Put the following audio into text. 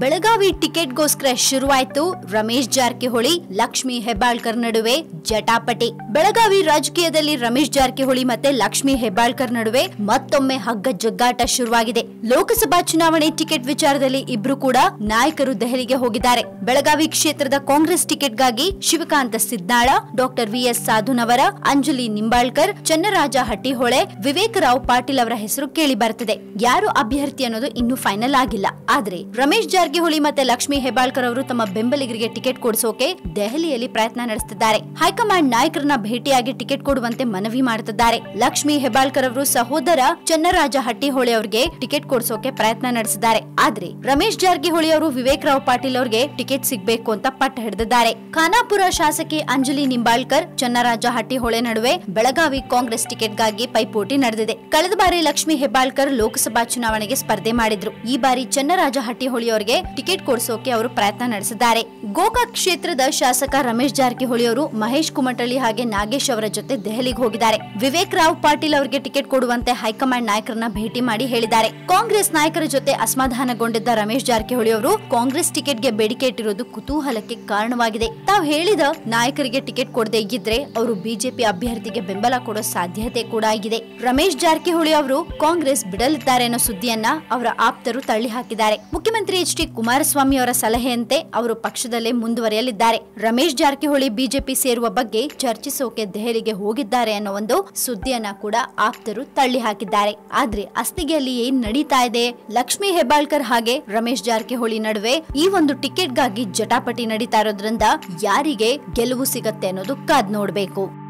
ಬೆಳಗಾವಿ ಟಿಕೆಟ್ಗೋಸ್ಕರ ಶುರುವಾಯ್ತು ರಮೇಶ್ ಜಾರಕಿಹೊಳಿ, ಲಕ್ಷ್ಮಿ ಹೆಬ್ಬಾಳ್ಕರ್ ನಡುವೆ ಜಟಾಪಟಿ. ಬೆಳಗಾವಿ ರಾಜಕೀಯದಲ್ಲಿ ರಮೇಶ್ ಜಾರಕಿಹೊಳಿ ಮತ್ತೆ ಲಕ್ಷ್ಮಿ ಹೆಬ್ಬಾಳ್ಕರ್ ನಡುವೆ ಮತ್ತೊಮ್ಮೆ ಹಗ್ಗ ಜಗ್ಗಾಟ ಶುರುವಾಗಿದೆ. ಲೋಕಸಭಾ ಚುನಾವಣೆ ಟಿಕೆಟ್ ವಿಚಾರದಲ್ಲಿ ಇಬ್ರು ಕೂಡ ನಾಯಕರು ದೆಹಲಿಗೆ ಹೋಗಿದ್ದಾರೆ. ಬೆಳಗಾವಿ ಕ್ಷೇತ್ರದ ಕಾಂಗ್ರೆಸ್ ಟಿಕೆಟ್ಗಾಗಿ ಶಿವಕಾಂತ ಸಿದ್ನಾಳ, ಡಾಕ್ಟರ್ ವಿಎಸ್ ಸಾಧುನವರ, ಅಂಜಲಿ ನಿಂಬಾಳ್ಕರ್, ಚನ್ನರಾಜ ಹಟ್ಟಿಹೊಳೆ ವಿವೇಕ್ ರಾವ್ ಪಾಟೀಲ್ ಅವರ ಹೆಸರು ಕೇಳಿ ಬರುತ್ತದೆ ಯಾರು ಅಭ್ಯರ್ಥಿ ಅನ್ನೋದು ಇನ್ನೂ ಫೈನಲ್ ಆಗಿಲ್ಲ. ಆದ್ರೆ ರಮೇಶ್ ಜಾರಕಿಹೊಳಿ ಮತ್ತೆ ಲಕ್ಷ್ಮಿ ಹೆಬ್ಬಾಳ್ಕರ್ ಅವರು ತಮ್ಮ ಬೆಂಬಲಿಗರಿಗೆ ಟಿಕೆಟ್ ಕೊಡಿಸೋಕೆ ದೆಹಲಿಯಲ್ಲಿ ಪ್ರಯತ್ನ ನಡೆಸುತ್ತಿದ್ದಾರೆ. ಹೈಕಮಾಂಡ್ ನಾಯಕರನ್ನ ಭೇಟಿಯಾಗಿ ಟಿಕೆಟ್ ಕೊಡುವಂತೆ ಮನವಿ ಮಾಡುತ್ತಿದ್ದಾರೆ. ಲಕ್ಷ್ಮಿ ಹೆಬ್ಬಾಳ್ಕರ್ ಅವರು ಸಹೋದರ ಚನ್ನರಾಜ ಹಟ್ಟಿಹೊಳೆ ಅವರಿಗೆ ಟಿಕೆಟ್ ಕೊಡಿಸೋಕೆ ಪ್ರಯತ್ನ ನಡೆಸಿದ್ದಾರೆ. ಆದ್ರೆ ರಮೇಶ್ ಜಾರಕಿಹೊಳಿ ಅವರು, ವಿವೇಕ್ ರಾವ್ ಪಾಟೀಲ್ ಅವರಿಗೆ ಟಿಕೆಟ್ ಸಿಗಬೇಕು ಅಂತ ಪಟ್ಟು ಹಿಡಿದಿದ್ದಾರೆ. ಖಾನಾಪುರ ಶಾಸಕಿ ಅಂಜಲಿ ನಿಂಬಾಳ್ಕರ್ ಚನ್ನರಾಜ ಹಟ್ಟಿಹೊಳೆ ನಡುವೆ ಬೆಳಗಾವಿ ಕಾಂಗ್ರೆಸ್ ಟಿಕೆಟ್ಗಾಗಿ ಪೈಪೋಟಿ ನಡೆದಿದೆ. ಕಳೆದ ಬಾರಿ ಲಕ್ಷ್ಮಿ ಹೆಬ್ಬಾಳ್ಕರ್ ಲೋಕಸಭಾ ಚುನಾವಣೆಗೆ ಸ್ಪರ್ಧೆ ಮಾಡಿದ್ರು. ಈ ಬಾರಿ ಚನ್ನರಾಜ ಹಟ್ಟಿಹೊಳಿ ಟಿಕೆಟ್ ಕೊಡಿಸೋಕೆ ಅವರು ಪ್ರಯತ್ನ ನಡೆಸಿದ್ದಾರೆ. ಗೋಕಾಕ್ ಕ್ಷೇತ್ರದ ಶಾಸಕ ರಮೇಶ್ ಜಾರಕಿಹೊಳಿ ಅವರು ಮಹೇಶ್ ಕುಮಟಳ್ಳಿ ಹಾಗೆ ನಾಗೇಶ್ ಅವರ ಜೊತೆ ದೆಹಲಿಗೆ ಹೋಗಿದ್ದಾರೆ. ವಿವೇಕ್ ರಾವ್ ಪಾಟೀಲ್ ಅವರಿಗೆ ಟಿಕೆಟ್ ಕೊಡುವಂತೆ ಹೈಕಮಾಂಡ್ ನಾಯಕರನ್ನ ಭೇಟಿ ಮಾಡಿ ಹೇಳಿದ್ದಾರೆ. ಕಾಂಗ್ರೆಸ್ ನಾಯಕರ ಜೊತೆ ಅಸಮಾಧಾನಗೊಂಡಿದ್ದ ರಮೇಶ್ ಜಾರಕಿಹೊಳಿ ಅವರು ಕಾಂಗ್ರೆಸ್ ಟಿಕೆಟ್ಗೆ ಬೇಡಿಕೆ ಇಟ್ಟಿರೋದು ಕುತೂಹಲಕ್ಕೆ ಕಾರಣವಾಗಿದೆ. ತಾವು ಹೇಳಿದ ನಾಯಕರಿಗೆ ಟಿಕೆಟ್ ಕೊಡದೇ ಇದ್ರೆ ಅವರು ಬಿಜೆಪಿ ಅಭ್ಯರ್ಥಿಗೆ ಬೆಂಬಲ ಕೊಡೋ ಸಾಧ್ಯತೆ ಕೂಡ ಆಗಿದೆ. ರಮೇಶ್ ಜಾರಕಿಹೊಳಿ ಅವರು ಕಾಂಗ್ರೆಸ್ ಬಿಡಲಿದ್ದಾರೆ ಅನ್ನೋ ಸುದ್ದಿಯನ್ನ ಅವರ ಆಪ್ತರು ತಳ್ಳಿ ಹಾಕಿದ್ದಾರೆ ಮುಖ್ಯಮಂತ್ರಿ ಎಚ್ ಡಿ ಕುಮಾರಸ್ವಾಮಿ ಅವರ ಸಲಹೆಯಂತೆ ಅವರು ಪಕ್ಷದಲ್ಲೇ ಮುಂದುವರಿಯಲಿದ್ದಾರೆ. ರಮೇಶ್ ಜಾರಕಿಹೊಳಿ ಬಿಜೆಪಿ ಸೇರುವ ಬಗ್ಗೆ ಚರ್ಚಿಸೋಕೆ ದೆಹಲಿಗೆ ಹೋಗಿದ್ದಾರೆ ಅನ್ನೋ ಒಂದು ಸುದ್ದಿಯನ್ನ ಕೂಡ ಆಪ್ತರು ತಳ್ಳಿ ಹಾಕಿದ್ದಾರೆ. ಆದ್ರೆ ಅಸ್ತಿಗೆಯಲ್ಲಿ ಏನ್ ನಡೀತಾ ಇದೆ. ಲಕ್ಷ್ಮಿ ಹೆಬ್ಬಾಳ್ಕರ್ ಹಾಗೆ ರಮೇಶ್ ಜಾರಕಿಹೊಳಿ ನಡುವೆ ಈ ಒಂದು ಟಿಕೆಟ್ಗಾಗಿ ಜಟಾಪಟಿ ನಡೀತಾ ಇರೋದ್ರಿಂದ ಯಾರಿಗೆ ಗೆಲುವು ಸಿಗತ್ತೆ ಅನ್ನೋದು ಕಾದ್ ನೋಡ್ಬೇಕು.